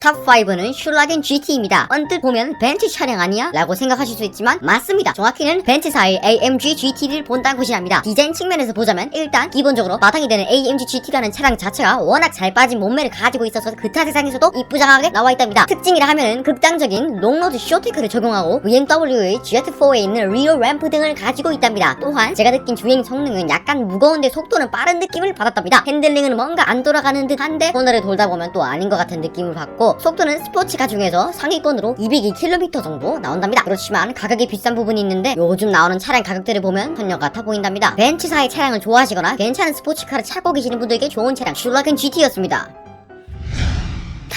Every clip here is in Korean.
탑5는 슐라겐 GT입니다. 언뜻 보면 벤츠 차량 아니야? 라고 생각하실 수 있지만 맞습니다. 정확히는 벤츠사의 AMG GT를 본다는 것이 랍니다. 디자인 측면에서 보자면 일단 기본적으로 마당이 되는 AMG GT라는 차량 자체가 워낙 잘 빠진 몸매를 가지고 있어서 그타 세상에서도 이쁘장하게 나와 있답니다. 특징이라 하면은 극단적인 롱로드 쇼테크를 적용하고 BMW의 GT4에 있는 리어 램프 등을 가지고 있답니다. 또한 제가 느낀 주행 성능은 약간 무거운데 속도는 빠른 느낌을 받았답니다. 핸들링은 뭔가 안 돌아가는 듯한데 코너를 돌다 보면 또 아닌 것 같은 느낌을 받고 속도는 스포츠카 중에서 상위권으로 202km 정도 나온답니다. 그렇지만 가격이 비싼 부분이 있는데 요즘 나오는 차량 가격들을 보면 선녀 같아 보인답니다. 벤츠사의 차량을 좋아하시거나 괜찮은 스포츠카를 찾고 계시는 분들에게 좋은 차량 슐라겐 GT였습니다.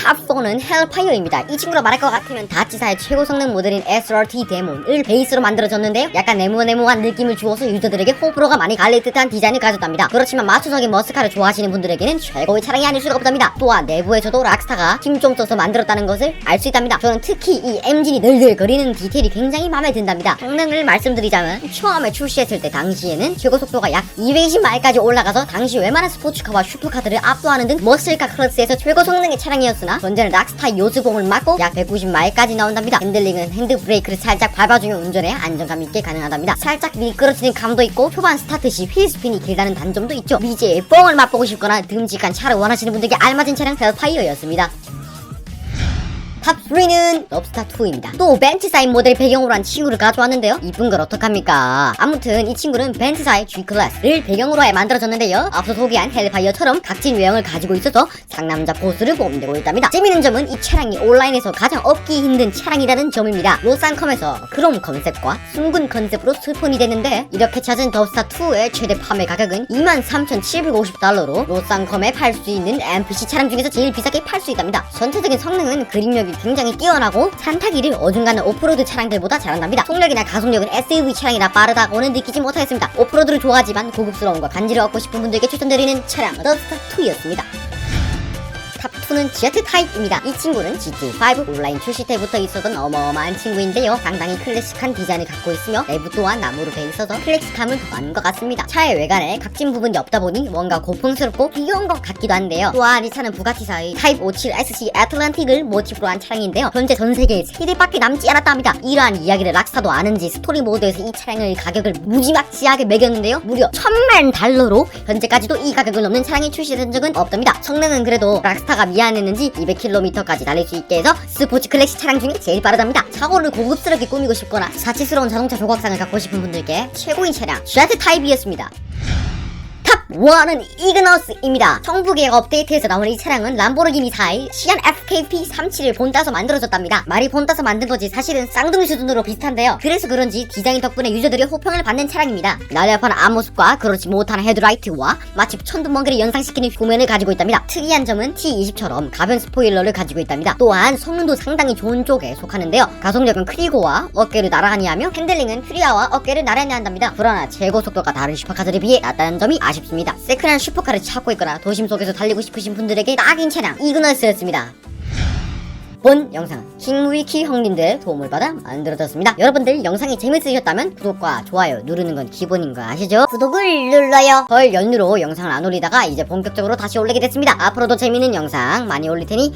탑4는 헬파이어입니다. 이 친구로 말할 것 같으면 다치사의 최고 성능 모델인 SRT 데몬을 베이스로 만들어졌는데요. 약간 네모네모한 느낌을 주어서 유저들에게 호불호가 많이 갈릴 듯한 디자인을 가졌답니다. 그렇지만 마초적인 머스카를 좋아하시는 분들에게는 최고의 차량이 아닐 수가 없답니다. 또한 내부에서도 락스타가 힘 좀 써서 만들었다는 것을 알 수 있답니다. 저는 특히 이 엔진이 늘들거리는 디테일이 굉장히 마음에 든답니다. 성능을 말씀드리자면 처음에 출시했을 때 당시에는 최고 속도가 약 220마일까지 올라가서 당시 웬만한 스포츠카와 슈퍼카들을 압도하는 등 머슬카 클래스에서 최고 성능의 차량이었으나 현재는 락스타 요즈공을 맞고 약 190마일까지 나온답니다. 핸들링은 핸드브레이크를 살짝 밟아주면 운전에 안정감 있게 가능하답니다. 살짝 미끄러지는 감도 있고 초반 스타트 시 휠스핀이 길다는 단점도 있죠. 미지의 뻥을 맛보고 싶거나 듬직한 차를 원하시는 분들께 알맞은 차량 헬파이어였습니다. 탑 3는 럽스타2입니다. 또 벤츠사의 모델 배경으로 한 친구를 가져왔는데요. 이쁜 걸 어떡합니까? 아무튼 이 친구는 벤츠사의 G클래스를 배경으로 해 만들어졌는데요. 앞서 소개한 헬파이어처럼 각진 외형을 가지고 있어서 상남자 포스를 뽐내고 있답니다. 재미있는 점은 이 차량이 온라인에서 가장 얻기 힘든 차량이라는 점입니다. 로산컴에서 크롬 컨셉과 숭근 컨셉으로 스폰이 됐는데 이렇게 찾은 덥스타2의 최대 판매 가격은 23,750달러로 로산컴에 팔 수 있는 NPC 차량 중에서 제일 비싸게 팔 수 있답니다. 전체적인 성능은 그립력이 굉장히 뛰어나고 산타기를 어중간한 오프로드 차량들보다 잘한답니다. 속력이나 가속력은 SUV 차량이라 빠르다고는 느끼지 못하겠습니다. 오프로드를 좋아하지만 고급스러움과 간지를 얻고 싶은 분들께 추천드리는 차량 더스타2였습니다. 탑2는 GT 타입입니다. 이 친구는 GT5 온라인 출시 때부터 있었던 어마어마한 친구인데요. 상당히 클래식한 디자인을 갖고 있으며 내부 또한 나무로 돼 있어서 클래식함을 더하는 것 같습니다. 차의 외관에 각진 부분이 없다 보니 뭔가 고풍스럽고 귀여운 것 같기도 한데요. 또한 이 차는 부가티사의 타입 57 SC 애틀란틱을 모티브로 한 차량인데요. 현재 전 세계에 3대밖에 남지 않았다 합니다. 이러한 이야기를 락스타도 아는지 스토리 모드에서 이 차량의 가격을 무지막지하게 매겼는데요. 무려 천만 달러로 현재까지도 이 가격을 넘는 차량이 출시된 적은 없답니다. 성능은 그래도 락스타가 미안 했는지 200km까지 달릴 수 있게 해서 스포츠 클래식 차량 중에 제일 빠르답니다. 차고를 고급스럽게 꾸미고 싶거나 사치스러운 자동차 조각상을 갖고 싶은 분들께 최고인 차량 쉐트 타입이었습니다. 탑 1은 이그너스입니다. 정부계약 업데이트에서 나온 이 차량은 람보르기니사의 시안 FKP 37을 본따서 만들어졌답니다. 말이 본따서 만든 거지 사실은 쌍둥이 수준으로 비슷한데요. 그래서 그런지 디자인 덕분에 유저들의 호평을 받는 차량입니다. 날렵한 앞모습과 그렇지 못한 헤드라이트와 마치 천둥번개를 연상시키는 후면을 가지고 있답니다. 특이한 점은 T20처럼 가변 스포일러를 가지고 있답니다. 또한 성능도 상당히 좋은 쪽에 속하는데요. 가속력은 크리고와 어깨를 나란히 하며 핸들링은 프리아와 어깨를 나란히 한답니다. 그러나 제고 속도가 다른 슈퍼카들에 비해 낮다는 점이 아쉽습니다. 세크한 슈퍼카를 찾고 있거나 도심 속에서 달리고 싶으신 분들에게 딱인 차량 이그너스였습니다. 본 영상은 킹무이키 형님들의 도움을 받아 만들어졌습니다. 여러분들 영상이 재밌으셨다면 구독과 좋아요 누르는 건 기본인 거 아시죠? 구독을 눌러요. 설 연휴로 영상을 안 올리다가 이제 본격적으로 다시 올리게 됐습니다. 앞으로도 재밌는 영상 많이 올릴 테니